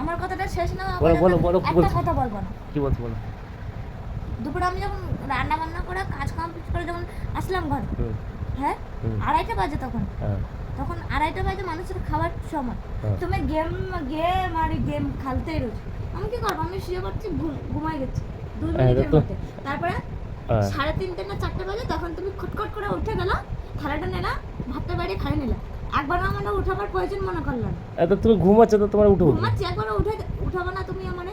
আমার কথাটা শেষ না বলো, বলো, বলো, একটা? কথা বলব না। কি বলছো বলো। দুপুরে আমি যখন রান্না বান্না করে কাজ কমপ্লিট করে যখন আসলাম ঘরে হ্যাঁ আড়াইটা বাজে তখন। হ্যাঁ। তখন আড়াইটা বাজে মানুষের খাবার সময়। হ্যাঁ। তুমি গেম গেম আর গেম খেলতেই রয়েছে। আমি কি করব? আমি শুয়ে পড়ছি ঘুমাই গেছি। দুই হ্যাঁ, মিনিটের মধ্যে। তারপরে। সাড়ে তিনটে না চারটে বাজে তখন তুমি খটখট করে উঠে গেল থালাটা নিলা ভাতটা বাড়ি খাই নিলা। একবার আমার উঠাবার প্রয়োজন মনে করলাম এত তুমি ঘুমাচ্ছ তো তোমার উঠো। ঘুমাচ্ছি একবার উঠে উঠাবো না তুমি আমারে।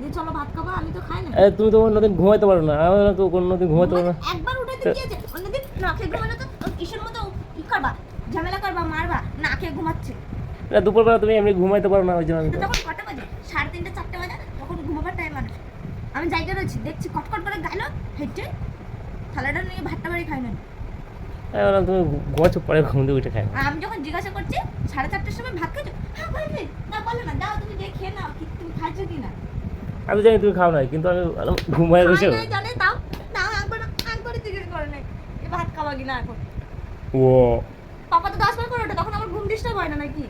যে চলো ভাত খাব আমি তো খাই না। এ, তুমি তো অন্যদিন ঘুমাইতে পারো না। আমি তো অন্যদিন ঘুমাইতে পারো না। একবার উঠে দিয়ে দিয়েছে অন্যদিন না খেয়ে ঘুমালে তো কিসের মতো কি করবা? ঝামেলা করবা মারবা না খেয়ে ঘুমাচ্ছে। না, দুপুরবেলা তুমি এমনি ঘুমাইতে পারো না ওই জন্য তখন কটা বাজে? সাড়ে তিনটে চারটে বাজে তখন ঘুমাবার টাইম মানুষ আমি জায়গা রয়েছি দেখছি কটকট করে গেল হেঁটে থালাটা নিয়ে ভাতটা বাড়ি খাই না আমি বললাম তুমি ঘুমাচ্ছ পরে ঘুম দিয়ে উঠে খাই। আমি যখন জিজ্ঞাসা করছি সাড়ে চারটের সময় ভাত খাচ্ছো হ্যাঁ খাইছি না বলো না দাও তুমি যে খেয়ে নাও তুমি খাইছো কি না? আমি জানি তুমি খাও না কিন্তু আমি ঘুমাই বসে জানে দাও। দাও একবার জিজ্ঞেস করে নাই। এ ভাত খাওয়া কি না এখন? ও। পাপা তো দশ বার করে ওঠে তখন আমার ঘুম ডিস্টার্ব হয় না নাকি?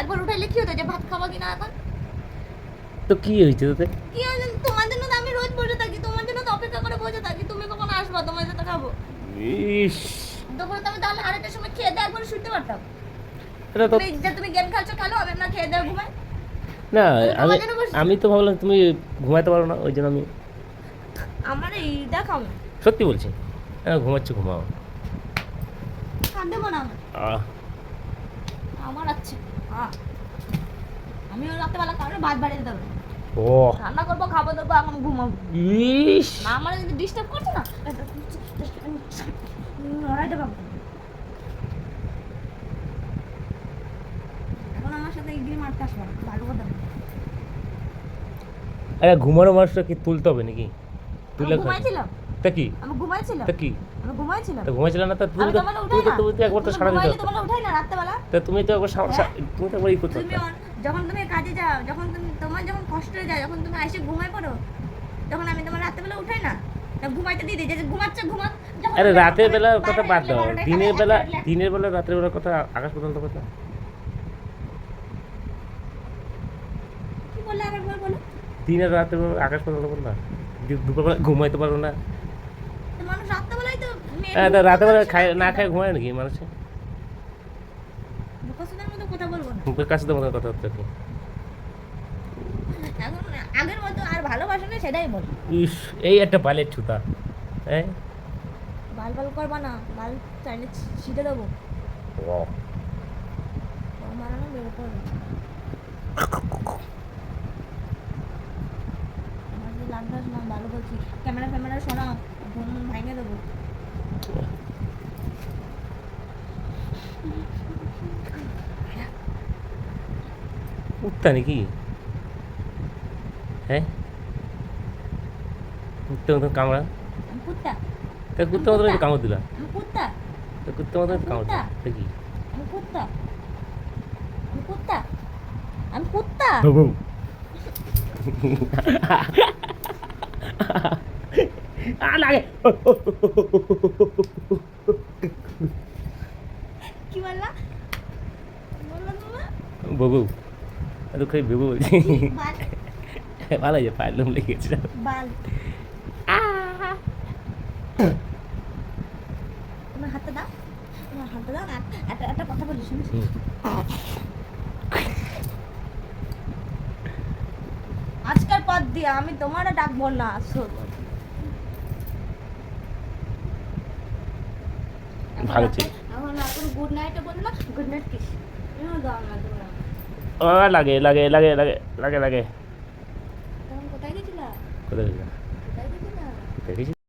একবার উঠাইলে কি হতো যে ভাত খাওয়া কি না এখন? তো কি হয়েছে তোতে? কি আছে তোমার জন্য তো আমি রোজ বসে থাকি তোমার জন্য তো অপেক্ষা করে বসে থাকি। তুমি কখন আসবা? তোমার সাথে খাব। ইস। দুপুরে তো আমি তাহলে আরেকটার সময় খেয়ে দিয়ে একবার শুতে পারতাম। এটা তো তুমি যে তুমি গেম খেলছো খেলো আমি না খেয়ে দিয়ে ঘুমাই। না আমি। আমি তো ভাবলাম তুমি ঘুমাইতে পারো না ওই জন্য আমি আমার এই দেখাও। সত্যি বলছি হ্যাঁ ঘুমাচ্ছি ঘুমাও। কাঁদেবো না আমার আহ। আমার আছে। হ্যাঁ আমি রাত্রেবেলা কারণে ভাত বাড়িয়ে দিতে হবে ও। রান্না করব খাব দেবো এখন ঘুমাবো। ইস। না আমার যদি ডিস্টার্ব করছে না? লড়াইটা পাবো এখন আমার সাথে এগিয়ে মারতে আসবে ভালো কথা আরে ঘুমানো মানুষটা কি তুলতে হবে নাকি? তুলে ঘুমাইছিলাম। তা কি? আমি ঘুমাইছিলাম। তা কি? আমি ঘুমাইছিলাম। তা না তা তুমি তো তুমি একবার তো সারা দিতে। উঠাই না তা তুমি তো একবার তুমি তো একবার ই করতে তুমি যখন তুমি কাজে যাও যখন তুমি তোমার যখন কষ্ট হয়ে যায় যখন তুমি এসে ঘুমাই পড়ো তখন আমি তোমার রাত্রেবেলা উঠাই না? তা ঘুমাইতে দিয়ে দিই যে ঘুমাচ্ছে ঘুমা আরে রাতের বেলার কথা বাদ দাও। দিনের বেলা দিনের বেলা রাতের বেলার কথা আকাশ পর্যন্ত কথা। কি বললে আরেকবার দিনের আকাশ পর্যন্ত কথা। দু- দুপুরবেলা ঘুমাইতে পারো না। মানুষ রাত্রেবেলায় তো হ্যাঁ বেলা খায় না না। খায় ঘুমায় নাকি মানুষে বোকাচোদার মতো মুখের কাছে তোমাদের কথা হচ্ছে কি এখন আগের মতো আর ভালোবাসা নেই সেটাই বল। ইস এই একটা বালের ছুতা হ্যাঁ? বাল বাল করবা না বাল চাইলে ছিটে দেবো। ও মারানো বের করবে আমার যে লাগবে না ভালো বলছি। ক্যামেরা ফ্যামেরা সরাও ঘুম ভেঙে দেবো উঠতা নাকি? হ্যাঁ? কুত্তে মতন কামড়া। তা কুত্তে মতন কামড় দিলা। তা কুত্তে মতন কামড় দিলা। তা কি? আমি কুত্তা। লাগে। কি বললা? বললা বাবা খাই বলছি ভালো একটা শুনিস হুম। আজকের পর দিয়ে আমি তোমার ডাকবো না ভালো ছিল। এখন এখন গুড নাইটে বলল গুড নাইট কিস দাও না তোমরা ও লাগে লাগে লাগে লাগে লাগে লাগে। কোথায় গেছিলা? কোথায় গেছিলা? দেখেছি